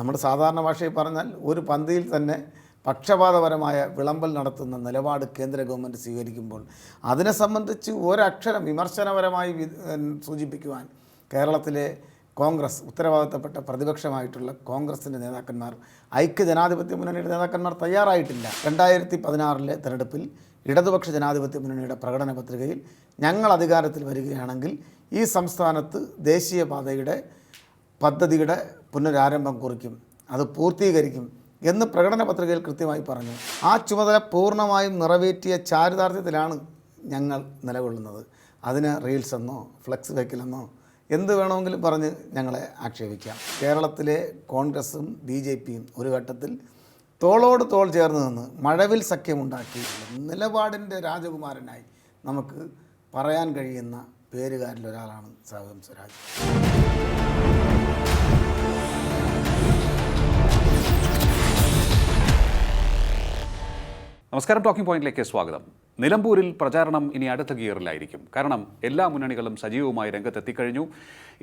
നമ്മുടെ സാധാരണ ഭാഷയിൽ പറഞ്ഞാൽ ഒരു പന്തിയിൽ തന്നെ പക്ഷപാതപരമായ വിളമ്പൽ നടത്തുന്ന നിലപാട് കേന്ദ്ര ഗവൺമെന്റ് സ്വീകരിക്കുമ്പോൾ അതിനെ സംബന്ധിച്ച് ഒരക്ഷരം വിമർശനപരമായി സൂചിപ്പിക്കുവാൻ കേരളത്തിലെ കോൺഗ്രസ് ഉത്തരവാദിത്തപ്പെട്ട പ്രതിപക്ഷമായിട്ടുള്ള കോൺഗ്രസിന്റെ നേതാക്കന്മാർ ഐക്യ ജനാധിപത്യ മുന്നണിയുടെ നേതാക്കന്മാർ തയ്യാറായിട്ടില്ല. രണ്ടായിരത്തി പതിനാറിലെ തെരഞ്ഞെടുപ്പിൽ ഇടതുപക്ഷ ജനാധിപത്യ മുന്നണിയുടെ പ്രകടന പത്രികയിൽ ഞങ്ങൾ അധികാരത്തിൽ വരികയാണെങ്കിൽ ഈ സംസ്ഥാനത്ത് ദേശീയപാതയുടെ പദ്ധതിയുടെ പുനരാരംഭം കുറിക്കും അത് പൂർത്തീകരിക്കും എന്ന് പ്രകടന പത്രികയിൽ കൃത്യമായി പറഞ്ഞു. ആ ചുമതല പൂർണമായും നിറവേറ്റിയ ചാരിതാർത്ഥ്യത്തിലാണ് ഞങ്ങൾ നിലകൊള്ളുന്നത്. അതിന് റീൽസ് എന്നോ ഫ്ലെക്സ് വെക്കലെന്നോ എന്ത് വേണമെങ്കിലും പറഞ്ഞ് ഞങ്ങളെ ആക്ഷേപിക്കാം. കേരളത്തിലെ കോൺഗ്രസും ബി ജെ പിയും ഒരു ഘട്ടത്തിൽ തോളോട് തോൾ ചേർന്ന് നിന്ന് മഴവിൽ സഖ്യമുണ്ടാക്കി നിലപാടിന്റെ രാജകുമാരനായി നമുക്ക് പറയാൻ കഴിയുന്ന പേരുകാരിൽ ഒരാളാണ് സാഹും സ്വരാജ്. നമസ്കാരം ടോക്കിംഗ് പോയിന്റിലേക്ക് സ്വാഗതം. നിലമ്പൂരിൽ പ്രചാരണം ഇനി അടുത്ത ഗിയറിലായിരിക്കും. കാരണം എല്ലാ മുന്നണികളും സജീവമായി രംഗത്തെത്തിക്കഴിഞ്ഞു.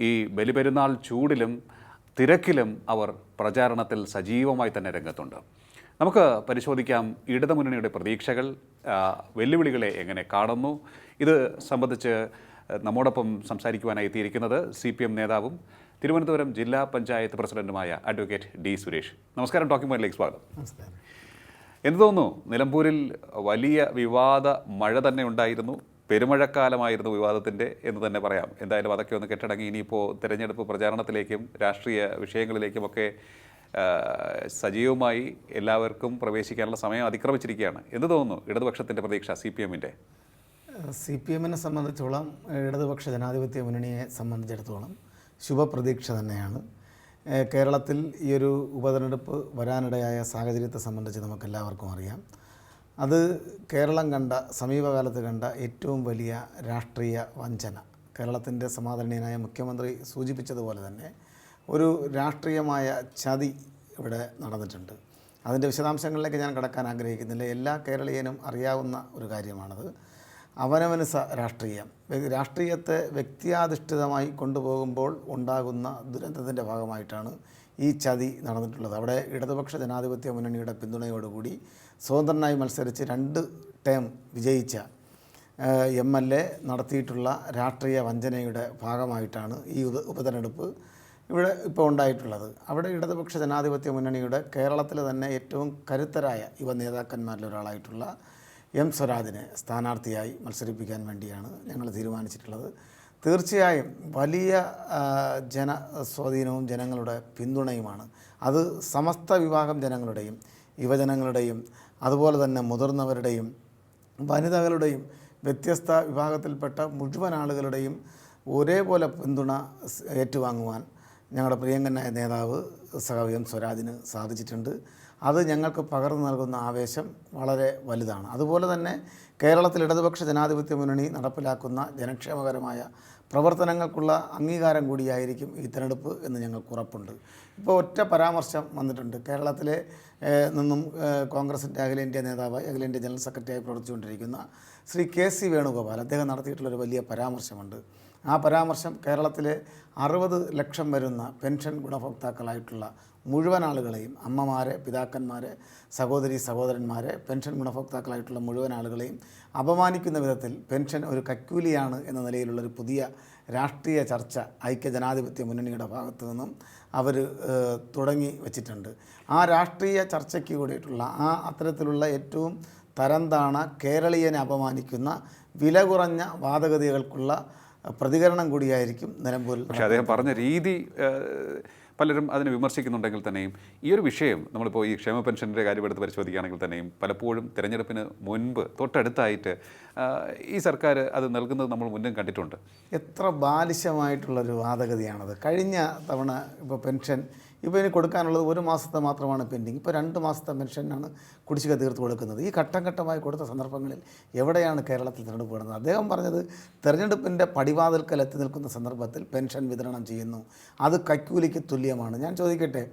ഈ ബലിപെരുന്നാൾ ചൂടിലും തിരക്കിലും അവർ പ്രചാരണത്തിൽ സജീവമായി തന്നെ രംഗത്തുണ്ട്. നമുക്ക് പരിശോധിക്കാം ഇടതുമുന്നണിയുടെ പ്രതീക്ഷകൾ വെല്ലുവിളികളെ എങ്ങനെ കാണുന്നു. ഇത് സംബന്ധിച്ച് നമ്മോടൊപ്പം സംസാരിക്കുവാനായി എത്തിയിരിക്കുന്നത് സി പി എം നേതാവും തിരുവനന്തപുരം ജില്ലാ പഞ്ചായത്ത് പ്രസിഡന്റുമായ അഡ്വക്കേറ്റ് ഡി സുരേഷ്. നമസ്കാരം ടോക്കിംഗ് പോയിന്റിലേക്ക് സ്വാഗതം. നമസ്കാരം. എന്ത് തോന്നുന്നു? നിലമ്പൂരിൽ വലിയ വിവാദ മഴ തന്നെ ഉണ്ടായിരുന്നു. പെരുമഴക്കാലമായിരുന്നു വിവാദത്തിന്റെ എന്ന് തന്നെ പറയാം. എന്തായാലും അതൊക്കെ ഒന്ന് കെട്ടടങ്ങി ഇനിയിപ്പോൾ തിരഞ്ഞെടുപ്പ് പ്രചാരണത്തിലേക്കും രാഷ്ട്രീയ വിഷയങ്ങളിലേക്കുമൊക്കെ സജീവമായി എല്ലാവർക്കും പ്രവേശിക്കാനുള്ള സമയം അതിക്രമിച്ചിരിക്കുകയാണ്. എന്ത് തോന്നുന്നു? ഇടതുപക്ഷത്തിന്റെ പ്രതീക്ഷ സി പി എമ്മിന്റെ സി പി എമ്മിനെ സംബന്ധിച്ചോളം ഇടതുപക്ഷ ജനാധിപത്യ മുന്നണിയെ സംബന്ധിച്ചിടത്തോളം ശുഭപ്രതീക്ഷ തന്നെയാണ്. കേരളത്തിൽ ഈ ഒരു ഉപതെരഞ്ഞെടുപ്പ് വരാനിടയായ സാഹചര്യത്തെ സംബന്ധിച്ച് നമുക്കെല്ലാവർക്കും അറിയാം. അത് കേരളം കണ്ട സമീപകാലത്ത് കണ്ട ഏറ്റവും വലിയ രാഷ്ട്രീയ വഞ്ചന. കേരളത്തിന്റെ സമാദരണീയനായ മുഖ്യമന്ത്രി സൂചിപ്പിച്ചതുപോലെ തന്നെ ഒരു രാഷ്ട്രീയമായ ചതി ഇവിടെ നടന്നിട്ടുണ്ട്. അതിന്റെ വിശദാംശങ്ങളിലേക്ക് ഞാൻ കടക്കാൻ ആഗ്രഹിക്കുന്നില്ല. എല്ലാ കേരളീയനും അറിയാവുന്ന ഒരു കാര്യമാണത്. അവനവന് സ രാഷ്ട്രീയം. രാഷ്ട്രീയത്തെ വ്യക്തിയാധിഷ്ഠിതമായി കൊണ്ടുപോകുമ്പോൾ ഉണ്ടാകുന്ന ദുരന്തത്തിന്റെ ഭാഗമായിട്ടാണ് ഈ ചതി നടന്നിട്ടുള്ളത്. അവിടെ ഇടതുപക്ഷ ജനാധിപത്യ മുന്നണിയുടെ പിന്തുണയോടുകൂടി സ്വതന്ത്രനായി മത്സരിച്ച് രണ്ട് ടേം വിജയിച്ച എം എൽ എ നടത്തിയിട്ടുള്ള രാഷ്ട്രീയ വഞ്ചനയുടെ ഭാഗമായിട്ടാണ് ഈ ഉപ ഉപതെരഞ്ഞെടുപ്പ് ഇവിടെ ഇപ്പോൾ ഉണ്ടായിട്ടുള്ളത്. അവിടെ ഇടതുപക്ഷ ജനാധിപത്യ മുന്നണിയുടെ കേരളത്തിലെ തന്നെ ഏറ്റവും കരുത്തരായ യുവ നേതാക്കന്മാരിൽ ഒരാളായിട്ടുള്ള എം സ്വരാജിനെ സ്ഥാനാർത്ഥിയായി മത്സരിപ്പിക്കാൻ വേണ്ടിയാണ് ഞങ്ങൾ തീരുമാനിച്ചിട്ടുള്ളത്. തീർച്ചയായും വലിയ ജന സ്വാധീനവും ജനങ്ങളുടെ പിന്തുണയുമാണ്. അത് സമസ്ത വിഭാഗം ജനങ്ങളുടെയും യുവജനങ്ങളുടെയും അതുപോലെ തന്നെ മുതിർന്നവരുടെയും വനിതകളുടെയും വ്യത്യസ്ത വിഭാഗത്തിൽപ്പെട്ട മുഴുവൻ ആളുകളുടെയും ഒരേപോലെ പിന്തുണ ഏറ്റുവാങ്ങുവാൻ ഞങ്ങളുടെ പ്രിയങ്കനായ നേതാവ് സഹവിയം എം സ്വരാജിന് സാധിച്ചിട്ടുണ്ട്. അത് ഞങ്ങൾക്ക് പകർന്നു നൽകുന്ന ആവേശം വളരെ വലുതാണ്. അതുപോലെ തന്നെ കേരളത്തിൽ ഇടതുപക്ഷ ജനാധിപത്യ മുന്നണി നടപ്പിലാക്കുന്ന ജനക്ഷേമകരമായ പ്രവർത്തനങ്ങൾക്കുള്ള അംഗീകാരം കൂടിയായിരിക്കും ഈ തിരഞ്ഞെടുപ്പ് എന്ന് ഞങ്ങൾക്ക് ഉറപ്പുണ്ട്. ഇപ്പോൾ ഒറ്റ പരാമർശം വന്നിട്ടുണ്ട്. കേരളത്തിലെ നിന്നും കോൺഗ്രസിന്റെ അഖിലേന്ത്യാ നേതാവായി അഖിലേന്ത്യാ ജനറൽ സെക്രട്ടറിയായി പ്രവർത്തിച്ചുകൊണ്ടിരിക്കുന്ന ശ്രീ കെ സി വേണുഗോപാൽ അദ്ദേഹം നടത്തിയിട്ടുള്ള ഒരു വലിയ പരാമർശമുണ്ട്. ആ പരാമർശം കേരളത്തിലെ അറുപത് ലക്ഷം വരുന്ന പെൻഷൻ ഗുണഭോക്താക്കളായിട്ടുള്ള മുഴുവൻ ആളുകളെയും അമ്മമാരെ പിതാക്കന്മാരെ സഹോദരി സഹോദരന്മാരെ പെൻഷൻ ഗുണഭോക്താക്കളായിട്ടുള്ള മുഴുവൻ ആളുകളെയും അപമാനിക്കുന്ന വിധത്തിൽ പെൻഷൻ ഒരു കക്കൂലിയാണ് എന്ന നിലയിലുള്ളൊരു പുതിയ രാഷ്ട്രീയ ചർച്ച ഐക്യ ജനാധിപത്യ മുന്നണിയുടെ ഭാഗത്തു നിന്നും അവർ തുടങ്ങി വച്ചിട്ടുണ്ട്. ആ രാഷ്ട്രീയ ചർച്ചയ്ക്ക് കൂടിയിട്ടുള്ള ആ അത്തരത്തിലുള്ള ഏറ്റവും തരംതാണ കേരളീയനെ അപമാനിക്കുന്ന വില കുറഞ്ഞ വാദഗതികൾക്കുള്ള പ്രതികരണം കൂടിയായിരിക്കും നിലമ്പൂരിൽ പക്ഷേ അദ്ദേഹം പറഞ്ഞ രീതി പലരും അതിനെ വിമർശിക്കുന്നുണ്ടെങ്കിൽ തന്നെയും ഈ ഒരു വിഷയം നമ്മളിപ്പോൾ ഈ ക്ഷേമ പെൻഷന്റെ കാര്യം എടുത്ത് പരിശോധിക്കുകയാണെങ്കിൽ തന്നെയും പലപ്പോഴും തിരഞ്ഞെടുപ്പിന് മുൻപ് തൊട്ടടുത്തായിട്ട് ഈ സർക്കാർ അത് നൽകുന്നത് നമ്മൾ മുന്നും കണ്ടിട്ടുണ്ട്. എത്ര ബാലിശമായിട്ടുള്ളൊരു വാദഗതിയാണത്. കഴിഞ്ഞ തവണ ഇപ്പോൾ പെൻഷൻ ഇപ്പോൾ ഇനി കൊടുക്കാനുള്ളത് ഒരു മാസത്തെ മാത്രമാണ് പെൻഡിങ്. ഇപ്പോൾ രണ്ട് മാസത്തെ പെൻഷനാണ് കുടിശ്ശിക തീർത്ത് കൊടുക്കുന്നത്. ഈ ഘട്ടം ഘട്ടമായി കൊടുത്ത സന്ദർഭങ്ങളിൽ എവിടെയാണ് കേരളത്തിൽ തിരഞ്ഞെടുപ്പ് നടന്നത് അദ്ദേഹം പറഞ്ഞത് തെരഞ്ഞെടുപ്പിന്റെ പടിവാതിൽക്കൽ എത്തി നിൽക്കുന്ന സന്ദർഭത്തിൽ പെൻഷൻ വിതരണം ചെയ്യുന്നു. അത് കൈക്കൂലിക്ക് തുല്യമാണ്. ഞാൻ ചോദിക്കട്ടെ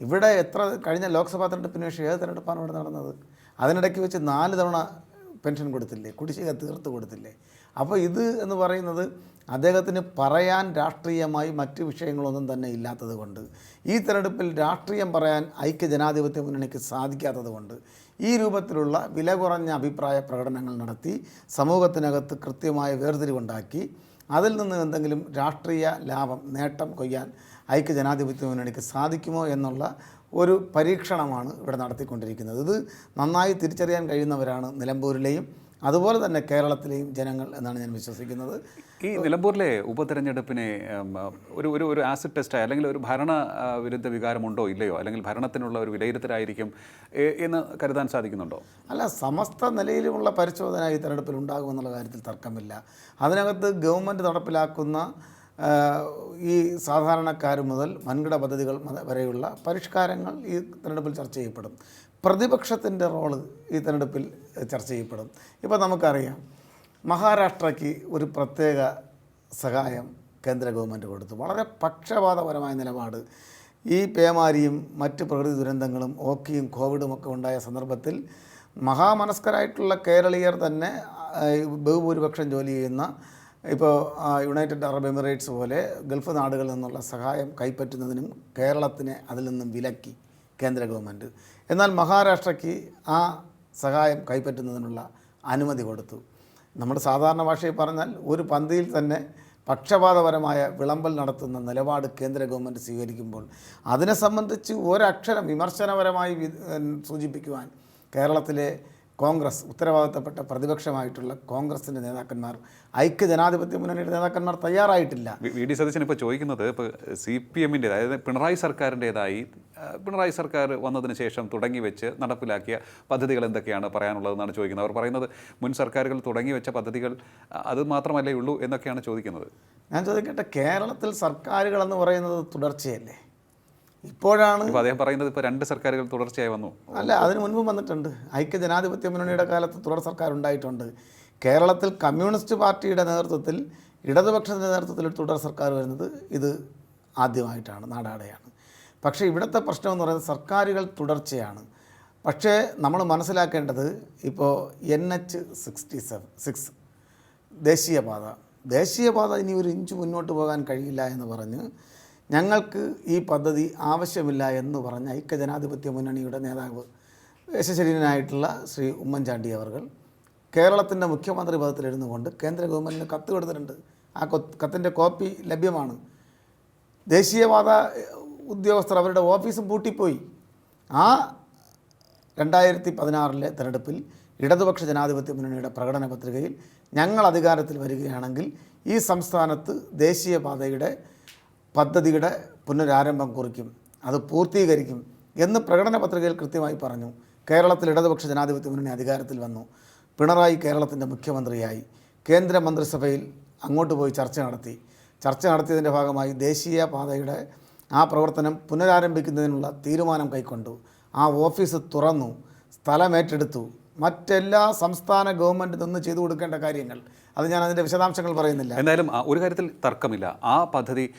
ഇവിടെ എത്ര കഴിഞ്ഞ ലോക്സഭാ തെരഞ്ഞെടുപ്പിന് ശേഷം ഏത് തെരഞ്ഞെടുപ്പാണ് ഇവിടെ നടന്നത്? അതിനിടയ്ക്ക് വെച്ച് നാല് തവണ പെൻഷൻ കൊടുത്തില്ലേ? കുടിശ്ശിക തീർത്ത് കൊടുത്തില്ലേ? അപ്പോൾ ഇത് എന്ന് പറയുന്നത് അദ്ദേഹത്തിന് പറയാൻ രാഷ്ട്രീയമായി മറ്റ് വിഷയങ്ങളൊന്നും തന്നെ ഇല്ലാത്തത് കൊണ്ട് ഈ തെരഞ്ഞെടുപ്പിൽ രാഷ്ട്രീയം പറയാൻ ഐക്യ ജനാധിപത്യ മുന്നണിക്ക് സാധിക്കാത്തത് കൊണ്ട് ഈ രൂപത്തിലുള്ള വില കുറഞ്ഞ അഭിപ്രായ പ്രകടനങ്ങൾ നടത്തി സമൂഹത്തിനകത്ത് കൃത്യമായ വേർതിരിവുണ്ടാക്കി അതിൽ നിന്ന് എന്തെങ്കിലും രാഷ്ട്രീയ ലാഭം നേട്ടം കൊയ്യാൻ ഐക്യ ജനാധിപത്യ മുന്നണിക്ക് സാധിക്കുമോ എന്നുള്ള ഒരു പരീക്ഷണമാണ് ഇവിടെ നടത്തിക്കൊണ്ടിരിക്കുന്നത്. ഇത് നന്നായി തിരിച്ചറിയാൻ കഴിയുന്നവരാണ് നിലമ്പൂരിലെയും അതുപോലെ തന്നെ കേരളത്തിലെയും ജനങ്ങൾ എന്നാണ് ഞാൻ വിശ്വസിക്കുന്നത്. ഈ നിലമ്പൂരിലെ ഉപതെരഞ്ഞെടുപ്പിനെ ഒരു ഒരു ഒരു ആസിഡ് ടെസ്റ്റായി അല്ലെങ്കിൽ ഒരു ഭരണ വിരുദ്ധ വികാരമുണ്ടോ ഇല്ലയോ? അല്ലെങ്കിൽ ഭരണത്തിനുള്ള ഒരു വിലയിരുത്തലായിരിക്കും എന്ന് കരുതാൻ സാധിക്കുന്നുണ്ടോ? അല്ല സമസ്ത നിലയിലുമുള്ള പരിശോധന ഈ തെരഞ്ഞെടുപ്പിൽ ഉണ്ടാകുമെന്നുള്ള കാര്യത്തിൽ തർക്കമില്ല. അതിനകത്ത് ഗവൺമെന്റ് നടപ്പിലാക്കുന്ന ഈ സാധാരണക്കാർ മുതൽ വൻകിട പദ്ധതികൾ വരെയുള്ള പരിഷ്കാരങ്ങൾ ഈ തെരഞ്ഞെടുപ്പിൽ ചർച്ച ചെയ്യപ്പെടും. പ്രതിപക്ഷത്തിന്റെ റോൾ ഈ തെരഞ്ഞെടുപ്പിൽ ചർച്ച ചെയ്യപ്പെടും. ഇപ്പോൾ നമുക്കറിയാം മഹാരാഷ്ട്രയ്ക്ക് ഒരു പ്രത്യേക സഹായം കേന്ദ്ര ഗവൺമെന്റ് കൊടുത്തു. വളരെ പക്ഷപാതപരമായ നിലപാട്. ഈ പേമാരിയും മറ്റ് പ്രകൃതി ദുരന്തങ്ങളും ഓക്കിയും കോവിഡും ഒക്കെ ഉണ്ടായ സന്ദർഭത്തിൽ മഹാമനസ്കരായിട്ടുള്ള കേരളീയർ തന്നെ ബഹുഭൂരിപക്ഷം ജോലി ചെയ്യുന്ന ഇപ്പോൾ യുണൈറ്റഡ് അറബ് എമിറേറ്റ്സ് പോലെ ഗൾഫ് നാടുകളിൽ നിന്നുള്ള സഹായം കൈപ്പറ്റുന്നതിനും കേരളത്തിനെ അതിൽ നിന്നും വിലക്കി. കേന്ദ്ര ഗവൺമെന്റ്. എന്നാൽ മഹാരാഷ്ട്രയ്ക്ക് ആ സഹായം കൈപ്പറ്റുന്നതിനുള്ള അനുമതി കൊടുത്തു. നമ്മുടെ സാധാരണ ഭാഷയിൽ പറഞ്ഞാൽ ഒരു പന്തിയിൽ തന്നെ പക്ഷപാതപരമായ വിളമ്പൽ നടത്തുന്ന നിലപാട് കേന്ദ്ര ഗവൺമെന്റ് സ്വീകരിക്കുമ്പോൾ അതിനെ സംബന്ധിച്ച് ഒരക്ഷരം വിമർശനപരമായി സൂചിപ്പിക്കുവാൻ കേരളത്തിലെ കോൺഗ്രസ് ഉത്തരവാദിത്തപ്പെട്ട പ്രതിപക്ഷമായിട്ടുള്ള കോൺഗ്രസിന്റെ നേതാക്കന്മാർ ഐക്യ ജനാധിപത്യ മുന്നണിയുടെ നേതാക്കന്മാർ തയ്യാറായിട്ടില്ല. വി- ഡി സതീശൻ ഇപ്പോൾ ചോദിക്കുന്നത് ഇപ്പോൾ സി പി എമ്മിന്റെ അതായത് പിണറായി സർക്കാരിന്റെതായി പിണറായി സർക്കാർ വന്നതിന് ശേഷം തുടങ്ങി വെച്ച് നടപ്പിലാക്കിയ പദ്ധതികൾ എന്തൊക്കെയാണ് പറയാനുള്ളതെന്നാണ് ചോദിക്കുന്നത്. അവർ പറയുന്നത് മുൻ സർക്കാരുകൾ തുടങ്ങി വെച്ച പദ്ധതികൾ അത് മാത്രമല്ലേ ഉള്ളൂ എന്നൊക്കെയാണ് ചോദിക്കുന്നത്. ഞാൻ ചോദിക്കട്ടെ കേരളത്തിൽ സർക്കാരുകൾ എന്ന് പറയുന്നത് തുടർച്ചയല്ലേ? ഇപ്പോഴാണ് അദ്ദേഹം പറയുന്നത് ഇപ്പോൾ രണ്ട് സർക്കാരുകൾ തുടർച്ചയായി വന്നു. അല്ല അതിന് മുൻപ് വന്നിട്ടുണ്ട്. ഐക്യ ജനാധിപത്യ മുന്നണിയുടെ കാലത്ത് തുടർ സർക്കാർ ഉണ്ടായിട്ടുണ്ട് കേരളത്തിൽ കമ്മ്യൂണിസ്റ്റ് പാർട്ടിയുടെ നേതൃത്വത്തിൽ ഇടതുപക്ഷത്തിന്റെ നേതൃത്വത്തിൽ തുടർ സർക്കാർ വരുന്നത് ഇത് ആദ്യമായിട്ടാണ് നാടാടെയാണ്. പക്ഷേ ഇവിടുത്തെ പ്രശ്നം എന്ന് പറയുന്നത് സർക്കാരുകൾ തുടർച്ചയാണ്. പക്ഷേ നമ്മൾ മനസ്സിലാക്കേണ്ടത് ഇപ്പോൾ N H sixty seven six ദേശീയപാത. ദേശീയപാത ഇനി ഒരു ഇഞ്ച് മുന്നോട്ട് പോകാൻ കഴിയില്ല എന്ന് പറഞ്ഞ് ഞങ്ങൾക്ക് ഈ പദ്ധതി ആവശ്യമില്ല എന്ന് പറഞ്ഞ ഐക്യജനാധിപത്യ മുന്നണിയുടെ നേതാവ് യശശരീരനായിട്ടുള്ള ശ്രീ ഉമ്മൻചാണ്ടി അവർ കേരളത്തിന്റെ മുഖ്യമന്ത്രി പദത്തിലിരുന്നു കൊണ്ട് കേന്ദ്ര ഗവൺമെന്റിന് കത്ത് കൊടുത്തിട്ടുണ്ട്. ആ കൊത്ത് കത്തിന്റെ കോപ്പി ലഭ്യമാണ്. ദേശീയപാത ഉദ്യോഗസ്ഥർ അവരുടെ ഓഫീസും പൂട്ടിപ്പോയി. ആ രണ്ടായിരത്തി പതിനാറിലെ തെരഞ്ഞെടുപ്പിൽ ഇടതുപക്ഷ ജനാധിപത്യ മുന്നണിയുടെ പ്രകടന പത്രികയിൽ ഞങ്ങൾ അധികാരത്തിൽ വരികയാണെങ്കിൽ ഈ സംസ്ഥാനത്ത് ദേശീയപാതയുടെ പദ്ധതിയുടെ പുനരാരംഭം കുറിക്കും. അത് പൂർത്തീകരിക്കും എന്ന് പ്രകടന പത്രികയിൽ കൃത്യമായി പറഞ്ഞു. കേരളത്തിൽ ഇടതുപക്ഷ ജനാധിപത്യ മുന്നണി അധികാരത്തിൽ വന്നു. പിണറായി കേരളത്തിന്റെ മുഖ്യമന്ത്രിയായി കേന്ദ്രമന്ത്രിസഭയിൽ അങ്ങോട്ട് പോയി ചർച്ച നടത്തി. ചർച്ച നടത്തിയതിന്റെ ഭാഗമായി ദേശീയ പാതയുടെ ആ പ്രവർത്തനം പുനരാരംഭിക്കുന്നതിനുള്ള തീരുമാനം കൈക്കൊണ്ടു. ആ ഓഫീസ് തുറന്നു സ്ഥലമേറ്റെടുത്തു. മറ്റെല്ലാ സംസ്ഥാന ഗവൺമെന്റ് നിന്ന് ചെയ്തു കൊടുക്കേണ്ട കാര്യങ്ങൾ. അത് ഞാൻ അതിന്റെ വിശദാംശങ്ങൾ പറയുന്നില്ല. എന്തായാലും ഒരു കാര്യത്തിൽ തർക്കമില്ല. ആ പദ്ധതി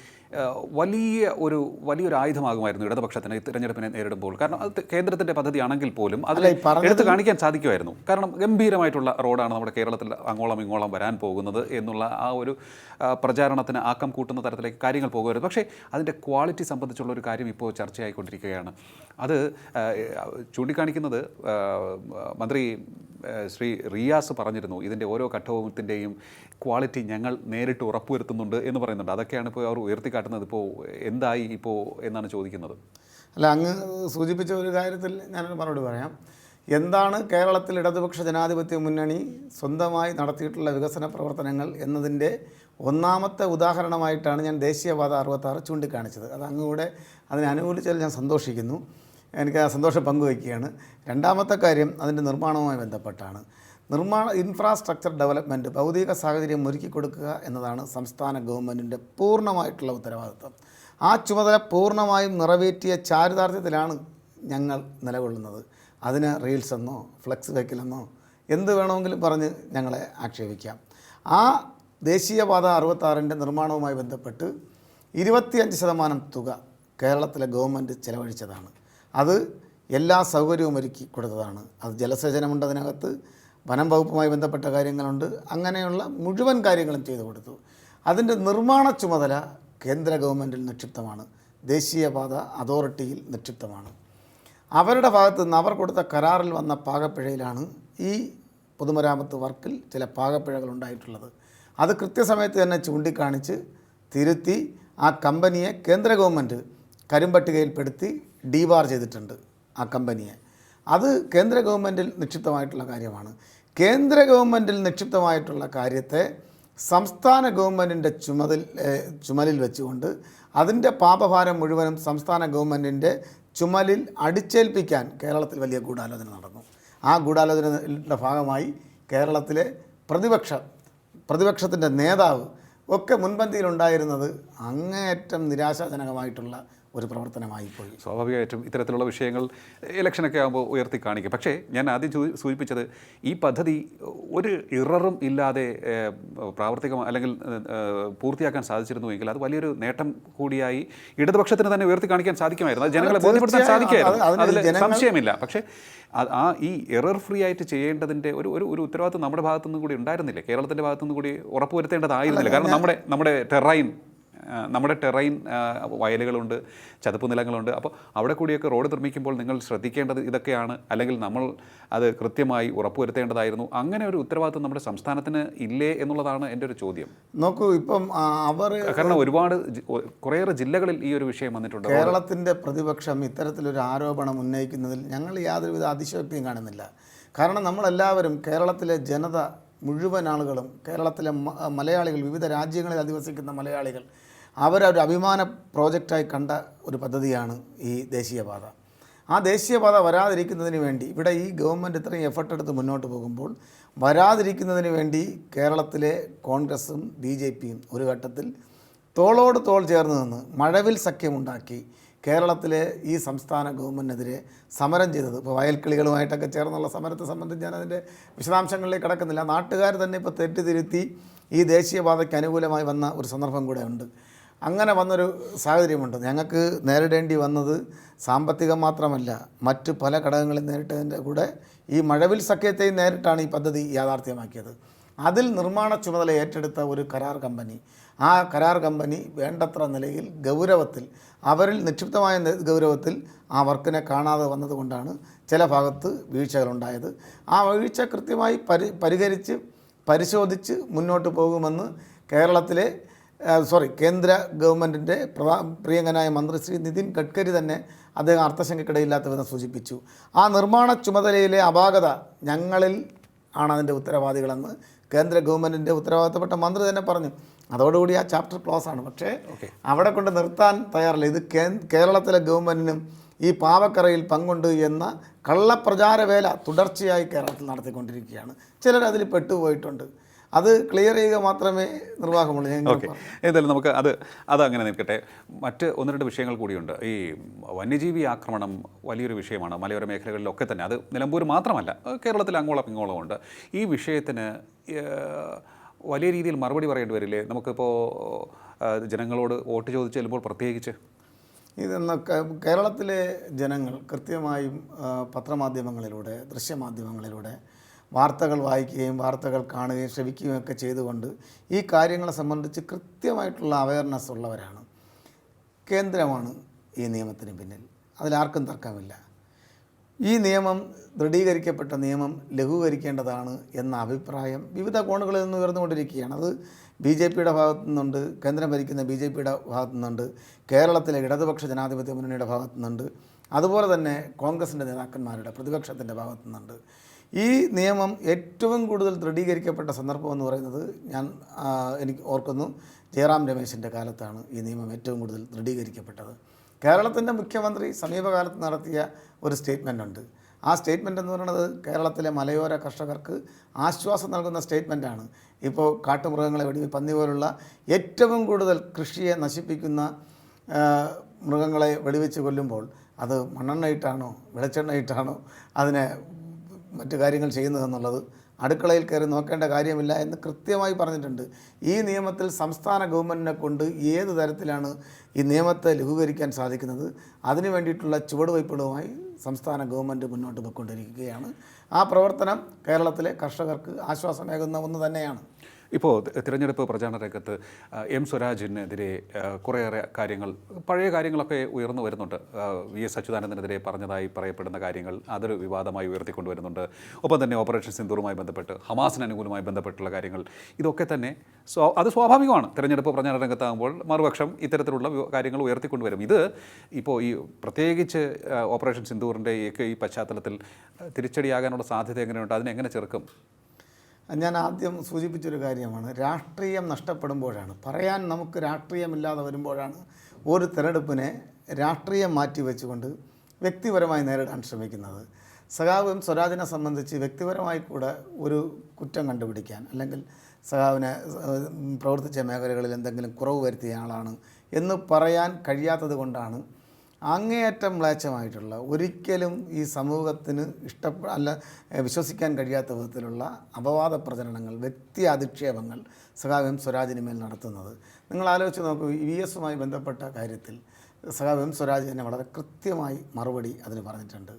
വലിയ ഒരു വലിയൊരു ആയുധമാകുമായിരുന്നു ഇടതുപക്ഷത്തിന് തിരഞ്ഞെടുപ്പിനെ നേരിടുമ്പോൾ. കാരണം അത് കേന്ദ്രത്തിന്റെ പദ്ധതിയാണെങ്കിൽ പോലും അതിൽ എടുത്തു കാണിക്കാൻ സാധിക്കുമായിരുന്നു. കാരണം ഗംഭീരമായിട്ടുള്ള റോഡാണ് നമ്മുടെ കേരളത്തിൽ അങ്ങോളം ഇങ്ങോളം വരാൻ പോകുന്നത് എന്നുള്ള ആ ഒരു പ്രചാരണത്തിന് ആക്കം കൂട്ടുന്ന തരത്തിലേക്ക് കാര്യങ്ങൾ പോകുമായിരുന്നു. പക്ഷേ അതിന്റെ ക്വാളിറ്റി സംബന്ധിച്ചുള്ള ഒരു കാര്യം ഇപ്പോൾ ചർച്ചയായിക്കൊണ്ടിരിക്കുകയാണ്. അത് ചൂണ്ടിക്കാണിക്കുന്നത് മന്ത്രി ശ്രീ റിയാസ് പറഞ്ഞിരുന്നു ഇതിന്റെ ഓരോ ഘട്ടവത്തിന്റെയും ക്വാളിറ്റി ഞങ്ങൾ നേരിട്ട് ഉറപ്പുവരുത്തുന്നുണ്ട് എന്ന് പറയുന്നുണ്ട്. അതൊക്കെയാണ് ഇപ്പോൾ അവർ ഉയർത്തിക്കാട്ടുന്നത് ഇപ്പോൾ എന്തായി ഇപ്പോൾ എന്നാണ് ചോദിക്കുന്നത്? അല്ല അങ്ങ് സൂചിപ്പിച്ച ഒരു കാര്യത്തിൽ ഞാനൊരു മറുപടി പറയാം. എന്താണ് കേരളത്തിൽ ഇടതുപക്ഷ ജനാധിപത്യ മുന്നണി സ്വന്തമായി നടത്തിയിട്ടുള്ള വികസന പ്രവർത്തനങ്ങൾ എന്നതിന്റെ ഒന്നാമത്തെ ഉദാഹരണമായിട്ടാണ് ഞാൻ ദേശീയപാത അറുപത്താറ് ചൂണ്ടിക്കാണിച്ചത്. അത് അങ്ങൂടെ അതിനെ അനുകൂലിച്ചാൽ ഞാൻ സന്തോഷിക്കുന്നു. എനിക്ക് ആ സന്തോഷം പങ്കുവയ്ക്കുകയാണ്. രണ്ടാമത്തെ കാര്യം അതിന്റെ നിർമ്മാണവുമായി ബന്ധപ്പെട്ടാണ്. നിർമ്മാണ ഇൻഫ്രാസ്ട്രക്ചർ ഡെവലപ്മെന്റ് ഭൗതിക സാഹചര്യം ഒരുക്കി കൊടുക്കുക എന്നതാണ് സംസ്ഥാന ഗവൺമെന്റിന്റെ പൂർണമായിട്ടുള്ള ഉത്തരവാദിത്വം. ആ ചുമതല പൂർണമായും നിറവേറ്റിയ ചാരിതാർത്ഥ്യത്തിലാണ് ഞങ്ങൾ നിലകൊള്ളുന്നത്. അതിന് റീൽസ് എന്നോ ഫ്ലെക്സ് വെക്കലെന്നോ എന്ത് വേണമെങ്കിലും പറഞ്ഞ് ഞങ്ങളെ ആക്ഷേപിക്കാം. ആ ദേശീയപാത അറുപത്താറിന്റെ നിർമ്മാണവുമായി ബന്ധപ്പെട്ട് ഇരുപത്തിയഞ്ച് ശതമാനം തുക കേരളത്തിലെ ഗവൺമെന്റ് ചിലവഴിച്ചതാണ്. അത് എല്ലാ സൗകര്യവും ഒരുക്കി കൊടുത്തതാണ്. അത് ജലസേചനമുണ്ട് അതിനകത്ത് വനം വകുപ്പുമായി ബന്ധപ്പെട്ട കാര്യങ്ങളുണ്ട്. അങ്ങനെയുള്ള മുഴുവൻ കാര്യങ്ങളും ചെയ്തു കൊടുത്തു. അതിന്റെ നിർമ്മാണ ചുമതല കേന്ദ്ര ഗവൺമെന്റിൽ നിക്ഷിപ്തമാണ്. ദേശീയപാത അതോറിറ്റിയിൽ നിക്ഷിപ്തമാണ്. അവരുടെ ഭാഗത്ത് നിന്ന് അവർ കൊടുത്ത കരാറിൽ വന്ന പാകപ്പിഴയിലാണ് ഈ പൊതുമരാമത്ത് വർക്കിൽ ചില പാകപ്പിഴകൾ ഉണ്ടായിട്ടുള്ളത്. അത് കൃത്യസമയത്ത് തന്നെ ചൂണ്ടിക്കാണിച്ച് തിരുത്തി ആ കമ്പനിയെ കേന്ദ്ര ഗവൺമെന്റ് കരിമ്പട്ടികയിൽപ്പെടുത്തി ഡീവാർ ചെയ്തിട്ടുണ്ട് ആ കമ്പനിയെ. അത് കേന്ദ്ര ഗവൺമെന്റിൽ നിക്ഷിപ്തമായിട്ടുള്ള കാര്യമാണ്. കേന്ദ്ര ഗവൺമെന്റിൽ നിക്ഷിപ്തമായിട്ടുള്ള കാര്യത്തെ സംസ്ഥാന ഗവൺമെന്റിന്റെ ചുമതിൽ ചുമലിൽ വെച്ചുകൊണ്ട് അതിന്റെ പാപഭാരം മുഴുവനും സംസ്ഥാന ഗവൺമെന്റിന്റെ ചുമലിൽ അടിച്ചേൽപ്പിക്കാൻ കേരളത്തിൽ വലിയ ഗൂഢാലോചന നടന്നു. ആ ഗൂഢാലോചനയുടെ ഭാഗമായി കേരളത്തിലെ പ്രതിപക്ഷ പ്രതിപക്ഷത്തിന്റെ നേതാവ് ഒക്കെ മുൻപന്തിയിലുണ്ടായിരുന്നത് അങ്ങേയറ്റം നിരാശാജനകമായിട്ടുള്ള ഒരു പ്രവർത്തനമായി പോയി. സ്വാഭാവികമായിട്ടും ഇത്തരത്തിലുള്ള വിഷയങ്ങൾ ഇലക്ഷനൊക്കെ ആകുമ്പോൾ ഉയർത്തി കാണിക്കും. പക്ഷേ ഞാൻ ആദ്യം സൂചിപ്പിച്ചത് ഈ പദ്ധതി ഒരു ഇററും ഇല്ലാതെ പ്രാവർത്തികം അല്ലെങ്കിൽ പൂർത്തിയാക്കാൻ സാധിച്ചിരുന്നുവെങ്കിൽ അത് വലിയൊരു നേട്ടം കൂടിയായി ഇടതുപക്ഷത്തിന് തന്നെ ഉയർത്തി കാണിക്കാൻ സാധിക്കുമായിരുന്നു. അത് ജനങ്ങളെ ബോധ്യപ്പെടുത്താൻ സാധിക്കുമായിരുന്നു. അതിൽ സംശയമില്ല. പക്ഷേ ആ ഈ എറർ ഫ്രീ ആയിട്ട് ചെയ്യേണ്ടതിന്റെ ഒരു ഒരു ഒരു ഉത്തരവാദിത്വം നമ്മുടെ ഭാഗത്തുനിന്ന് കൂടി ഉണ്ടായിരുന്നില്ല? കേരളത്തിന്റെ ഭാഗത്തുനിന്ന് കൂടി ഉറപ്പുവരുത്തേണ്ടതായിരുന്നില്ല? കാരണം നമ്മുടെ നമ്മുടെ ടെറൈൻ നമ്മുടെ ടെറൈൻ വയലുകളുണ്ട് ചതുപ്പ് നിലങ്ങളുണ്ട്. അപ്പോൾ അവിടെ കൂടിയൊക്കെ റോഡ് നിർമ്മിക്കുമ്പോൾ നിങ്ങൾ ശ്രദ്ധിക്കേണ്ടത് ഇതൊക്കെയാണ്. അല്ലെങ്കിൽ നമ്മൾ അത് കൃത്യമായി ഉറപ്പുവരുത്തേണ്ടതായിരുന്നു. അങ്ങനെ ഒരു ഉത്തരവാദിത്വം നമ്മുടെ സംസ്ഥാനത്തിന് ഇല്ലേ എന്നുള്ളതാണ് എന്റെ ഒരു ചോദ്യം. നോക്കൂ ഇപ്പം അവർ കാരണം ഒരുപാട് കുറേയേറെ ജില്ലകളിൽ ഈ ഒരു വിഷയം വന്നിട്ടുണ്ട്. കേരളത്തിന്റെ പ്രതിപക്ഷം ഇത്തരത്തിലൊരു ആരോപണം ഉന്നയിക്കുന്നതിൽ ഞങ്ങൾ യാതൊരുവിധ അതിശയോക്തിയും കാണുന്നില്ല. കാരണം നമ്മളെല്ലാവരും കേരളത്തിലെ ജനത മുഴുവൻ ആളുകളും കേരളത്തിലെ മലയാളികൾ വിവിധ രാജ്യങ്ങളിൽ അധിവസിക്കുന്ന മലയാളികൾ അവരൊരു അഭിമാന പ്രോജക്റ്റായി കണ്ട ഒരു പദ്ധതിയാണ് ഈ ദേശീയപാത. ആ ദേശീയപാത വരാതിരിക്കുന്നതിന് വേണ്ടി ഇവിടെ ഈ ഗവൺമെന്റ് ഇത്രയും എഫർട്ട് എടുത്ത് മുന്നോട്ട് പോകുമ്പോൾ വരാതിരിക്കുന്നതിന് വേണ്ടി കേരളത്തിലെ കോൺഗ്രസും ബി ജെ പിയും ഒരു ഘട്ടത്തിൽ തോളോട് തോൾ ചേർന്ന് നിന്ന് മഴവിൽ സഖ്യമുണ്ടാക്കി കേരളത്തിലെ ഈ സംസ്ഥാന ഗവൺമെന്റിനെതിരെ സമരം ചെയ്തത്. ഇപ്പോൾ വയൽക്കിളികളുമായിട്ടൊക്കെ ചേർന്നുള്ള സമരത്തെ സംബന്ധിച്ച് ഞാൻ അതിന്റെ വിശദാംശങ്ങളിലേക്ക് കടക്കുന്നില്ല. നാട്ടുകാർ തന്നെ ഇപ്പോൾ തെറ്റിതിരുത്തി ഈ ദേശീയപാതയ്ക്ക് അനുകൂലമായി വന്ന ഒരു സന്ദർഭം കൂടെ ഉണ്ട്. അങ്ങനെ വന്നൊരു സാഹചര്യമുണ്ട്. ഞങ്ങൾക്ക് നേരിടേണ്ടി വന്നത് സാമ്പത്തികം മാത്രമല്ല മറ്റ് പല ഘടകങ്ങളും നേരിട്ടതിന്റെ കൂടെ ഈ മഴവിൽ സഖ്യത്തെയും നേരിട്ടാണ് ഈ പദ്ധതി യാഥാർത്ഥ്യമാക്കിയത്. അതിൽ നിർമ്മാണ ചുമതല ഏറ്റെടുത്ത ഒരു കരാർ കമ്പനി. ആ കരാർ കമ്പനി വേണ്ടത്ര നിലയിൽ ഗൗരവത്തിൽ അവരിൽ നിക്ഷിപ്തമായ ഗൗരവത്തിൽ ആ വർക്കിനെ കാണാതെ വന്നതുകൊണ്ടാണ് ചില ഭാഗത്ത് വീഴ്ചകളുണ്ടായത്. ആ വീഴ്ച കൃത്യമായി പരി പരിഹരിച്ച് പരിശോധിച്ച് മുന്നോട്ട് പോകുമെന്ന് കേരളത്തിലെ സോറി കേന്ദ്ര ഗവൺമെന്റിന്റെ പ്രധാ പ്രിയങ്കനായ മന്ത്രി ശ്രീ നിതിൻ ഗഡ്കരി തന്നെ അദ്ദേഹം അർത്ഥശങ്കക്കിടയില്ലാത്ത വിധം സൂചിപ്പിച്ചു. ആ നിർമ്മാണ ചുമതലയിലെ അപാകത ഞങ്ങളിൽ ആണ് അതിന്റെ ഉത്തരവാദികളെന്ന് കേന്ദ്ര ഗവൺമെന്റിന്റെ ഉത്തരവാദിത്തപ്പെട്ട മന്ത്രി തന്നെ പറഞ്ഞു. അതോടുകൂടി ആ ചാപ്റ്റർ ക്ലോസ് ആണ്. പക്ഷേ അവിടെ കൊണ്ട് നിർത്താൻ തയ്യാറില്ല. ഇത് കേരളത്തിലെ ഗവൺമെന്റിനും ഈ പാവക്കറയിൽ പങ്കുണ്ട് എന്ന കള്ളപ്രചാരവേല തുടർച്ചയായി കേരളത്തിൽ നടത്തിക്കൊണ്ടിരിക്കുകയാണ്. ചിലർ അതിൽ പെട്ടുപോയിട്ടുണ്ട്. അത് ക്ലിയർ ചെയ്യുക മാത്രമേ നിർവാഹമുള്ളൂ. ഓക്കെ. ഏതായാലും നമുക്ക് അത് അത് അങ്ങനെ നിൽക്കട്ടെ. മറ്റ് ഒന്ന് രണ്ട് വിഷയങ്ങൾ കൂടിയുണ്ട്. ഈ വന്യജീവി ആക്രമണം വലിയൊരു വിഷയമാണ്. മലയോര മേഖലകളിലൊക്കെ തന്നെ. അത് നിലമ്പൂർ മാത്രമല്ല കേരളത്തിൽ അങ്ങോളം ഇങ്ങോളം ഉണ്ട്. ഈ വിഷയത്തിന് വലിയ രീതിയിൽ മറുപടി പറയേണ്ടി വരില്ലേ? നമുക്കിപ്പോൾ ജനങ്ങളോട് വോട്ട് ചോദിച്ചു ചെല്ലുമ്പോൾ പ്രത്യേകിച്ച്? ഇതെന്ന് കേരളത്തിലെ ജനങ്ങൾ കൃത്യമായും പത്രമാധ്യമങ്ങളിലൂടെ ദൃശ്യമാധ്യമങ്ങളിലൂടെ വാർത്തകൾ വായിക്കുകയും വാർത്തകൾ കാണുകയും ശ്രവിക്കുകയും ഒക്കെ ചെയ്തുകൊണ്ട് ഈ കാര്യങ്ങളെ സംബന്ധിച്ച് കൃത്യമായിട്ടുള്ള അവയർനെസ് ഉള്ളവരാണ്. കേന്ദ്രമാണ് ഈ നിയമത്തിന് പിന്നിൽ. അതിലാർക്കും തർക്കമില്ല. ഈ നിയമം ദൃഢീകരിക്കപ്പെട്ട നിയമം ലഘൂകരിക്കേണ്ടതാണ് എന്ന അഭിപ്രായം വിവിധ കോണുകളിൽ നിന്ന് ഉയർന്നുകൊണ്ടിരിക്കുകയാണ്. അത് ബി ജെ പിയുടെ ഭാഗത്തു നിന്നുണ്ട് കേന്ദ്രം ഭരിക്കുന്ന ബി ജെ പിയുടെ ഭാഗത്തു നിന്നുണ്ട് കേരളത്തിലെ ഇടതുപക്ഷ ജനാധിപത്യ മുന്നണിയുടെ ഭാഗത്തു നിന്നുണ്ട് അതുപോലെ തന്നെ കോൺഗ്രസിന്റെ നേതാക്കന്മാരുടെ പ്രതിപക്ഷത്തിന്റെ ഭാഗത്തു നിന്നുണ്ട്. ഈ നിയമം ഏറ്റവും കൂടുതൽ ദൃഢീകരിക്കപ്പെട്ട സന്ദർഭം എന്ന് പറയുന്നത് ഞാൻ എനിക്ക് ഓർക്കുന്നു ജയറാം രമേശിന്റെ കാലത്താണ് ഈ നിയമം ഏറ്റവും കൂടുതൽ ദൃഢീകരിക്കപ്പെട്ടത്. കേരളത്തിന്റെ മുഖ്യമന്ത്രി സമീപകാലത്ത് നടത്തിയ ഒരു സ്റ്റേറ്റ്മെന്റ് ഉണ്ട് ആ സ്റ്റേറ്റ്മെന്റ് എന്ന് പറയുന്നത് കേരളത്തിലെ മലയോര കർഷകർക്ക് ആശ്വാസം നൽകുന്ന സ്റ്റേറ്റ്മെന്റാണ് ഇപ്പോൾ കാട്ടുമൃഗങ്ങളെ വെടി പന്നി പോലുള്ള ഏറ്റവും കൂടുതൽ കൃഷിയെ നശിപ്പിക്കുന്ന മൃഗങ്ങളെ വെടിവെച്ച് കൊല്ലുമ്പോൾ അത് മണ്ണെണ്ണയിട്ടാണോ വെളിച്ചെണ്ണയിട്ടാണോ അതിനെ മറ്റു കാര്യങ്ങൾ ചെയ്യുന്നതെന്നുള്ളത് അടുക്കളയിൽ കയറി നോക്കേണ്ട കാര്യമില്ല എന്ന് കൃത്യമായി പറഞ്ഞിട്ടുണ്ട്. ഈ നിയമത്തിൽ സംസ്ഥാന ഗവൺമെന്റിനെ കൊണ്ട് ഏത് തരത്തിലാണ് ഈ നിയമത്തെ ലഘൂകരിക്കാൻ സാധിക്കുന്നത്? അതിനു വേണ്ടിയിട്ടുള്ള ചുവടുവയ്പ്പുകളുമായി സംസ്ഥാന ഗവൺമെന്റ് മുന്നോട്ട് പോയിക്കൊണ്ടിരിക്കുകയാണ്. ആ പ്രവർത്തനം കേരളത്തിലെ കർഷകർക്ക് ആശ്വാസമേകുന്ന ഒന്ന് തന്നെയാണ്. ഇപ്പോൾ തിരഞ്ഞെടുപ്പ് പ്രചാരണ രംഗത്ത് എം സ്വരാജിനെതിരെ കുറേയേറെ കാര്യങ്ങൾ പഴയ കാര്യങ്ങളൊക്കെ ഉയർന്നു വരുന്നുണ്ട്. വി എസ് അച്യുതാനന്ദനെതിരെ പറഞ്ഞതായി പറയപ്പെടുന്ന കാര്യങ്ങൾ അതൊരു വിവാദമായി ഉയർത്തിക്കൊണ്ടുവരുന്നുണ്ട് ഒപ്പം തന്നെ ഓപ്പറേഷൻ സിന്ദൂറുമായി ബന്ധപ്പെട്ട് ഹമാസിന് അനുകൂലമായി ബന്ധപ്പെട്ടുള്ള കാര്യങ്ങൾ ഇതൊക്കെ തന്നെ സ്വാ അത് സ്വാഭാവികമാണ്. തിരഞ്ഞെടുപ്പ് പ്രചാരണ രംഗത്താകുമ്പോൾ മറുപക്ഷം ഇത്തരത്തിലുള്ള കാര്യങ്ങൾ ഉയർത്തിക്കൊണ്ടുവരും ഇത് ഇപ്പോൾ ഈ പ്രത്യേകിച്ച് ഓപ്പറേഷൻ സിന്ദൂറിന്റെ ഒക്കെ ഈ പശ്ചാത്തലത്തിൽ തിരിച്ചടിയാകാനുള്ള സാധ്യത എങ്ങനെയുണ്ട്? അതിനെങ്ങനെ ചെറുക്കും? ഞാൻ ആദ്യം സൂചിപ്പിച്ചൊരു കാര്യമാണ്. രാഷ്ട്രീയം നഷ്ടപ്പെടുമ്പോഴാണ്. പറയാൻ നമുക്ക് രാഷ്ട്രീയമില്ലാതെ വരുമ്പോഴാണ് ഒരു തെരഞ്ഞെടുപ്പിനെ രാഷ്ട്രീയം മാറ്റിവെച്ചുകൊണ്ട് വ്യക്തിപരമായി നേരിടാൻ ശ്രമിക്കുന്നത്. സഖാവും സ്വരാജിനെ സംബന്ധിച്ച് വ്യക്തിപരമായി കൂടെ ഒരു കുറ്റം കണ്ടുപിടിക്കാൻ അല്ലെങ്കിൽ സഖാവിനെ പ്രവർത്തിച്ച മേഖലകളിൽ എന്തെങ്കിലും കുറവ് വരുത്തിയ ആളാണ് എന്ന് പറയാൻ കഴിയാത്തത് കൊണ്ടാണ് അങ്ങേയറ്റം മ്ലേച്ഛമായിട്ടുള്ള ഒരിക്കലും ഈ സമൂഹത്തിന് ഇഷ്ട അല്ല വിശ്വസിക്കാൻ കഴിയാത്ത വിധത്തിലുള്ള അപവാദ പ്രചരണങ്ങൾ വ്യക്തി അധിക്ഷേപങ്ങൾ സഖാവ് എം സ്വരാജിന് മേൽ നടത്തുന്നത്. നിങ്ങൾ ആലോചിച്ച് നോക്കൂ ഇ വി എസുമായി ബന്ധപ്പെട്ട കാര്യത്തിൽ സഖാവ് എം സ്വരാജ് തന്നെ വളരെ കൃത്യമായി മറുപടി അതിന് പറഞ്ഞിട്ടുണ്ട്.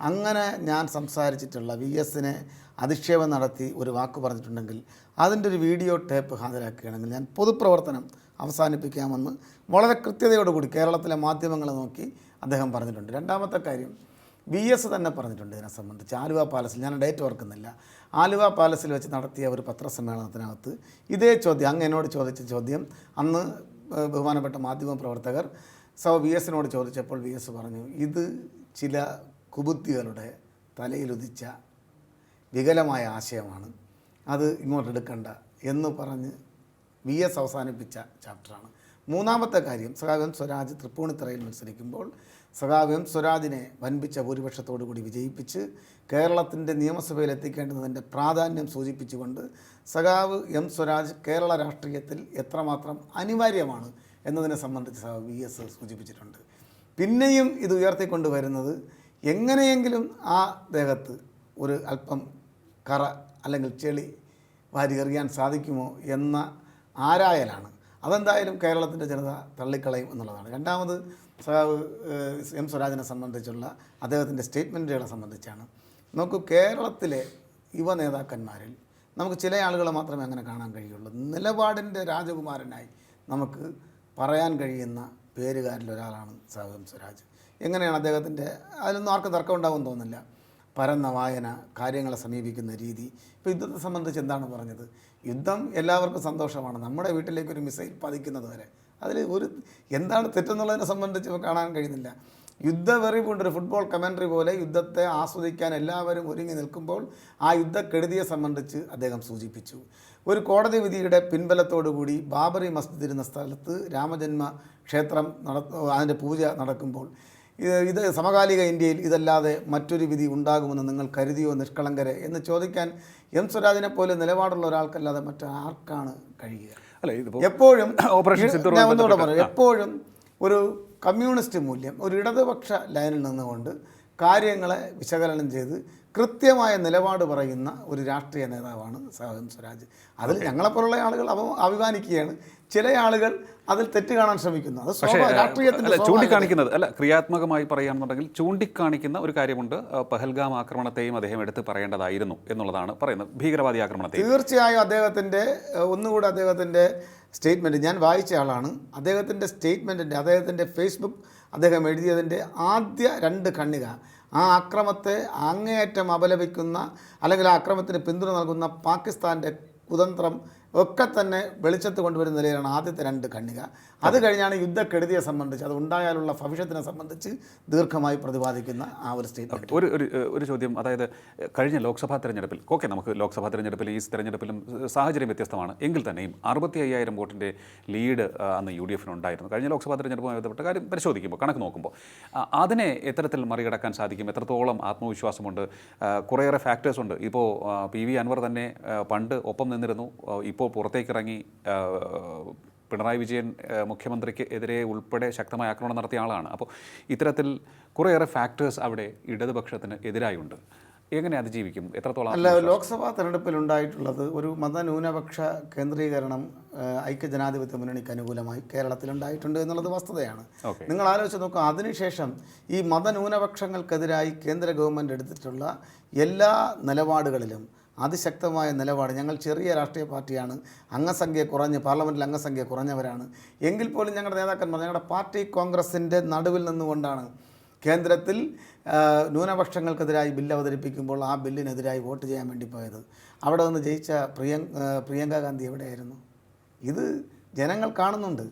അങ്ങനെ ഞാൻ സംസാരിച്ചിട്ടുള്ള വി എസിനെ അധിക്ഷേപം നടത്തി ഒരു വാക്ക് പറഞ്ഞിട്ടുണ്ടെങ്കിൽ അതിന്റെ ഒരു വീഡിയോ ടേപ്പ് ഹാജരാക്കുകയാണെങ്കിൽ ഞാൻ പൊതുപ്രവർത്തനം അവസാനിപ്പിക്കാമെന്ന് വളരെ കൃത്യതയോടുകൂടി കേരളത്തിലെ മാധ്യമങ്ങളെ നോക്കി അദ്ദേഹം പറഞ്ഞിട്ടുണ്ട്. രണ്ടാമത്തെ കാര്യം വി എസ് തന്നെ പറഞ്ഞിട്ടുണ്ട് ഇതിനെ സംബന്ധിച്ച്. ആലുവ പാലസിൽ ഞാൻ ഡേറ്റ് ഓർക്കുന്നില്ല. ആലുവ പാലസിൽ വെച്ച് നടത്തിയ ഒരു പത്രസമ്മേളനത്തിനകത്ത് ഇതേ ചോദ്യം അങ്ങ് എന്നോട് ചോദിച്ച ചോദ്യം. അന്ന് ബഹുമാനപ്പെട്ട മാധ്യമ പ്രവർത്തകർ സോ വി എസിനോട് ചോദിച്ചപ്പോൾ വി എസ് പറഞ്ഞു ഇത് ചില കുബുദ്ധികളുടെ തലയിലുദിച്ച വികലമായ ആശയമാണ്. അത് ഇങ്ങോട്ടെടുക്കണ്ട എന്ന് പറഞ്ഞ് വി എസ് അവസാനിപ്പിച്ച ചാപ്റ്ററാണ്. മൂന്നാമത്തെ കാര്യം സഖാവ്യം സ്വരാജ് തൃപ്പൂണിത്തറയിൽ മത്സരിക്കുമ്പോൾ സഖാവ്യം സ്വരാജിനെ വൻപിച്ച ഭൂരിപക്ഷത്തോടു കൂടി വിജയിപ്പിച്ച് കേരളത്തിന്റെ നിയമസഭയിൽ എത്തിക്കേണ്ടതിന്റെ പ്രാധാന്യം സൂചിപ്പിച്ചുകൊണ്ട് സഖാവ് എം സ്വരാജ് കേരള രാഷ്ട്രീയത്തിൽ എത്രമാത്രം അനിവാര്യമാണ് എന്നതിനെ സംബന്ധിച്ച് സഖാവ് വി എസ് സൂചിപ്പിച്ചിട്ടുണ്ട്. പിന്നെയും ഇത് ഉയർത്തിക്കൊണ്ട് വരുന്നത് എങ്ങനെയെങ്കിലും ആ ദേഹത്ത് ഒരു അല്പം കറ അല്ലെങ്കിൽ ചെളി വാരി എറിയാൻ സാധിക്കുമോ എന്ന ആരായലാണ്. അതെന്തായാലും കേരളത്തിന്റെ ജനത തള്ളിക്കളയും എന്നുള്ളതാണ്. രണ്ടാമത് സഖാവ് എം സ്വരാജിനെ സംബന്ധിച്ചുള്ള അദ്ദേഹത്തിന്റെ സ്റ്റേറ്റ്മെന്റുകളെ സംബന്ധിച്ചാണ്. നമുക്ക് കേരളത്തിലെ യുവ നേതാക്കന്മാരിൽ നമുക്ക് ചില ആളുകളെ മാത്രമേ അങ്ങനെ കാണാൻ കഴിയുള്ളൂ. നിലപാടിന്റെ രാജകുമാരനായി നമുക്ക് പറയാൻ കഴിയുന്ന പേരുകാരിൽ ഒരാളാണ് സഖാവ് എം സ്വരാജ്. എങ്ങനെയാണ് അദ്ദേഹത്തിന്റെ അതിലൊന്നും ആർക്കും തർക്കമുണ്ടാകുമെന്ന് തോന്നുന്നില്ല. പരന്ന വായന കാര്യങ്ങളെ സമീപിക്കുന്ന രീതി. ഇപ്പോൾ യുദ്ധത്തെ സംബന്ധിച്ച് എന്താണ് പറഞ്ഞത്? യുദ്ധം എല്ലാവർക്കും സന്തോഷമാണ്. നമ്മുടെ വീട്ടിലേക്ക് ഒരു മിസൈൽ പതിക്കുന്നത് വരെ. അതിൽ ഒരു എന്താണ് തെറ്റെന്നുള്ളതിനെ സംബന്ധിച്ച് കാണാൻ കഴിയുന്നില്ല. യുദ്ധ യുദ്ധവെറി കൊണ്ടൊരു ഫുട്ബോൾ കമൻട്രി പോലെ യുദ്ധത്തെ ആസ്വദിക്കാൻ എല്ലാവരും ഒരുങ്ങി നിൽക്കുമ്പോൾ ആ യുദ്ധക്കെടുതിയെ സംബന്ധിച്ച് അദ്ദേഹം സൂചിപ്പിച്ചു. ഒരു കോടതി വിധിയുടെ പിൻബലത്തോടുകൂടി ബാബറി മസ്ജിദ് ഇരുന്ന സ്ഥലത്ത് രാമജന്മ ക്ഷേത്രം നട അതിന്റെ പൂജ നടക്കുമ്പോൾ ഇത് ഇത് സമകാലിക ഇന്ത്യയിൽ ഇതല്ലാതെ മറ്റൊരു വിധി ഉണ്ടാകുമെന്ന് നിങ്ങൾ കരുതിയോ നിഷ്കളങ്കരെ? എന്ന് ചോദിക്കാൻ എം സ്വരാജിനെ പോലെ നിലപാടുള്ള ഒരാൾക്കല്ലാതെ മറ്റാർക്കാണ് കഴിയുക? അല്ല ഇതിപ്പോൾ എപ്പോഴും ഓപ്പറേഷൻ ഞാൻ ഒന്നുകൂടെ പറയാം. എപ്പോഴും ഒരു കമ്മ്യൂണിസ്റ്റ് മൂല്യം ഒരു ഇടതുപക്ഷ ലൈനിൽ നിന്നുകൊണ്ട് കാര്യങ്ങളെ വിശകലനം ചെയ്ത് കൃത്യമായ നിലപാട് പറയുന്ന ഒരു രാഷ്ട്രീയ നേതാവാണ് സഹൻ സ്വരാജ്. അതിൽ ഞങ്ങളെപ്പോലുള്ള ആളുകൾ അവ അഭിമാനിക്കുകയാണ്. ചില ആളുകൾ അതിൽ തെറ്റ് കാണാൻ ശ്രമിക്കുന്നു. അത് രാഷ്ട്രീയത്തിന്റെ ചൂണ്ടിക്കാണിക്കുന്നത് അല്ല ക്രിയാത്മകമായി പറയുകയാണെന്നുണ്ടെങ്കിൽ ചൂണ്ടിക്കാണിക്കുന്ന ഒരു കാര്യമുണ്ട്. പഹൽഗാം ആക്രമണത്തെയും അദ്ദേഹം എടുത്ത് പറയേണ്ടതായിരുന്നു എന്നുള്ളതാണ് പറയുന്നത്. ഭീകരവാദി ആക്രമണത്തെ തീർച്ചയായും അദ്ദേഹത്തിന്റെ ഒന്നുകൂടെ അദ്ദേഹത്തിന്റെ സ്റ്റേറ്റ്മെന്റ് ഞാൻ വായിച്ച ആളാണ്. അദ്ദേഹത്തിന്റെ സ്റ്റേറ്റ്മെന്റിന്റെ അദ്ദേഹത്തിന്റെ ഫേസ്ബുക്ക് അദ്ദേഹം എഴുതിയതിന്റെ ആദ്യ രണ്ട് ഖണ്ഡിക ആ അക്രമത്തെ അങ്ങേയറ്റം അപലപിക്കുന്ന അല്ലെങ്കിൽ ആ അക്രമത്തിന് പിന്തുണ നൽകുന്ന പാകിസ്ഥാന്റെ കുതന്ത്രം ഒക്കെ തന്നെ വെളിച്ചത്ത് കൊണ്ടുവരുന്ന നിലയിലാണ് ആദ്യത്തെ രണ്ട് ഖണ്ഡിക. അത് കഴിഞ്ഞാണ് യുദ്ധക്കെടുതിയെ സംബന്ധിച്ച് അത് ഉണ്ടായാലുള്ള ഭവിഷ്യത്തിനെ സംബന്ധിച്ച് ദീർഘമായി പ്രതിപാദിക്കുന്ന ആ ഒരു സ്റ്റേറ്റ്മെന്റ് ഒരു ഒരു ചോദ്യം. അതായത് കഴിഞ്ഞ ലോക്സഭാ തെരഞ്ഞെടുപ്പിൽ ഓക്കെ നമുക്ക് ലോക്സഭാ തെരഞ്ഞെടുപ്പിൽ ഈ തെരഞ്ഞെടുപ്പിലും സാഹചര്യം വ്യത്യസ്തമാണ്. എങ്കിൽ തന്നെയും അറുപത്തി അയ്യായിരം വോട്ടിന്റെ ലീഡ് അന്ന് യു ഡി എഫിന് ഉണ്ടായിരുന്നു. കഴിഞ്ഞ ലോക്സഭാ തെരഞ്ഞെടുപ്പുമായി ബന്ധപ്പെട്ട കാര്യം പരിശോധിക്കുമ്പോൾ കണക്ക് നോക്കുമ്പോൾ അതിനെ എത്തരത്തിൽ മറികടക്കാൻ സാധിക്കും. എത്രത്തോളം ആത്മവിശ്വാസമുണ്ട്? കുറേയേറെ ഫാക്ടേഴ്സ് ഉണ്ട്. ഇപ്പോൾ പി വി അൻവർ തന്നെ പണ്ട് ഒപ്പം നിന്നിരുന്നു. ആ, ഇപ്പോൾ പുറത്തേക്കിറങ്ങി ഇറങ്ങി പിണറായി വിജയൻ മുഖ്യമന്ത്രിക്ക് എതിരെ ഉൾപ്പെടെ ശക്തമായ ആക്രമണം നടത്തിയ ആളാണ്. അപ്പോൾ ഇത്തരത്തിൽ കുറേയേറെ ഫാക്ടേഴ്സ് അവിടെ ഇടതുപക്ഷത്തിന് എതിരായുണ്ട്. എങ്ങനെ അതിജീവിക്കും എത്രത്തോളം അല്ല ലോക്സഭാ തെരഞ്ഞെടുപ്പിൽ ഉണ്ടായിട്ടുള്ളത് ഒരു മതന്യൂനപക്ഷ കേന്ദ്രീകരണം ഐക്യജനാധിപത്യ മുന്നണിക്ക് അനുകൂലമായി കേരളത്തിൽ ഉണ്ടായിട്ടുണ്ട് എന്നുള്ളത് വസ്തുതയാണ്. നിങ്ങൾ ആലോചിച്ച് നോക്കുക അതിനുശേഷം ഈ മതന്യൂനപക്ഷങ്ങൾക്കെതിരായി കേന്ദ്ര ഗവൺമെന്റ് എടുത്തിട്ടുള്ള എല്ലാ നിലപാടുകളിലും അതിശക്തമായ നിലപാട്. ഞങ്ങൾ ചെറിയ രാഷ്ട്രീയ പാർട്ടിയാണ്. അംഗസംഖ്യ കുറഞ്ഞ് പാർലമെന്റിൽ അംഗസംഖ്യ കുറഞ്ഞവരാണ്. എങ്കിൽ പോലും ഞങ്ങളുടെ നേതാക്കന്മാർ ഞങ്ങളുടെ പാർട്ടി കോൺഗ്രസിന്റെ നടുവിൽ നിന്നുകൊണ്ടാണ് കേന്ദ്രത്തിൽ ന്യൂനപക്ഷങ്ങൾക്കെതിരായി ബില്ല് അവതരിപ്പിക്കുമ്പോൾ ആ ബില്ലിനെതിരായി വോട്ട് ചെയ്യാൻ വേണ്ടി പോയത്. അവിടെ നിന്ന് ജയിച്ച പ്രിയങ്ക പ്രിയങ്ക ഗാന്ധി എവിടെയായിരുന്നു? ഇത് ജനങ്ങൾ കാണുന്നുണ്ട്.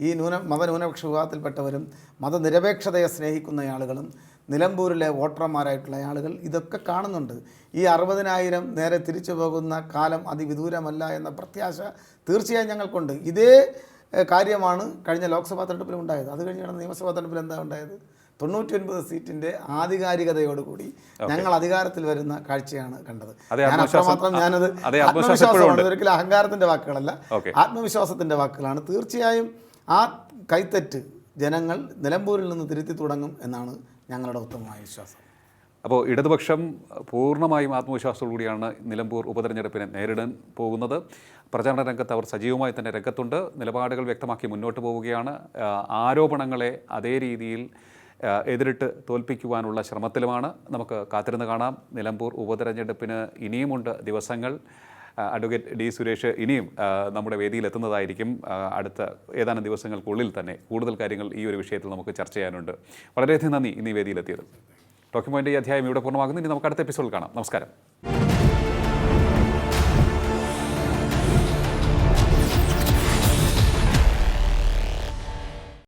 ഈ ന്യൂന മതന്യൂനപക്ഷ വിഭാഗത്തിൽപ്പെട്ടവരും മതനിരപേക്ഷതയെ സ്നേഹിക്കുന്ന ആളുകളും നിലമ്പൂരിലെ വോട്ടർമാരായിട്ടുള്ള ആളുകൾ ഇതൊക്കെ കാണുന്നുണ്ട്. ഈ അറുപതിനായിരം നേരെ തിരിച്ചു പോകുന്ന കാലം അതിവിദൂരമല്ല എന്ന പ്രത്യാശ തീർച്ചയായും ഞങ്ങൾക്കുണ്ട്. ഇതേ കാര്യമാണ് കഴിഞ്ഞ ലോക്സഭാ തെരഞ്ഞെടുപ്പിൽ ഉണ്ടായത്. അത് കഴിഞ്ഞാണ് നിയമസഭാ തെരഞ്ഞെടുപ്പിൽ എന്താ ഉണ്ടായത്? തൊണ്ണൂറ്റി ഒൻപത് സീറ്റിന്റെ ആധികാരികതയോടുകൂടി ഞങ്ങൾ അധികാരത്തിൽ വരുന്ന കാഴ്ചയാണ് കണ്ടത്. ഞാൻ അത്രമാത്രം ഞാനത് ആത്മവിശ്വാസമാണ് ഒരിക്കലും അഹങ്കാരത്തിന്റെ വാക്കുകളല്ല. ആത്മവിശ്വാസത്തിന്റെ വാക്കുകളാണ്. തീർച്ചയായും ആ കൈത്തറ്റ് ജനങ്ങൾ നിലമ്പൂരിൽ നിന്ന് തിരുത്തി തുടങ്ങും എന്നാണ് ഞങ്ങളുടെ ഉത്തമമായ വിശ്വാസം. അപ്പോൾ ഇടതുപക്ഷം പൂർണമായും ആത്മവിശ്വാസത്തോടുകൂടിയാണ് നിലമ്പൂർ ഉപതെരഞ്ഞെടുപ്പിനെ നേരിടാൻ പോകുന്നത്. പ്രചാരണ രംഗത്ത് അവർ സജീവമായി തന്നെ രംഗത്തുണ്ട്. നിലപാടുകൾ വ്യക്തമാക്കി മുന്നോട്ട് പോവുകയാണ്. ആരോപണങ്ങളെ അതേ രീതിയിൽ എതിരിട്ട് തോൽപ്പിക്കുവാനുള്ള ശ്രമത്തിലുമാണ്. നമുക്ക് കാത്തിരുന്ന് കാണാം. നിലമ്പൂർ ഉപതെരഞ്ഞെടുപ്പിന് ഇനിയുമുണ്ട് ദിവസങ്ങൾ. അഡ്വക്കേറ്റ് ഡി സുരേഷ് ഇനിയും നമ്മുടെ വേദിയിൽ എത്തുന്നതായിരിക്കും അടുത്ത ഏതാനും ദിവസങ്ങൾക്കുള്ളിൽ തന്നെ കൂടുതൽ കാര്യങ്ങൾ ഈ ഒരു വിഷയത്തിൽ നമുക്ക് ചർച്ച ചെയ്യാനുണ്ട്. വളരെയധികം നന്ദി ഇന്ന് ഈ വേദിയിലെത്തിയത്. ടോക്കിംഗ് പോയിന്റ് ഈ അധ്യായം ഇവിടെ പൂർണമാകുന്നു. ഇനി നമുക്ക് അടുത്ത എപ്പിസോഡിൽ കാണാം. നമസ്കാരം.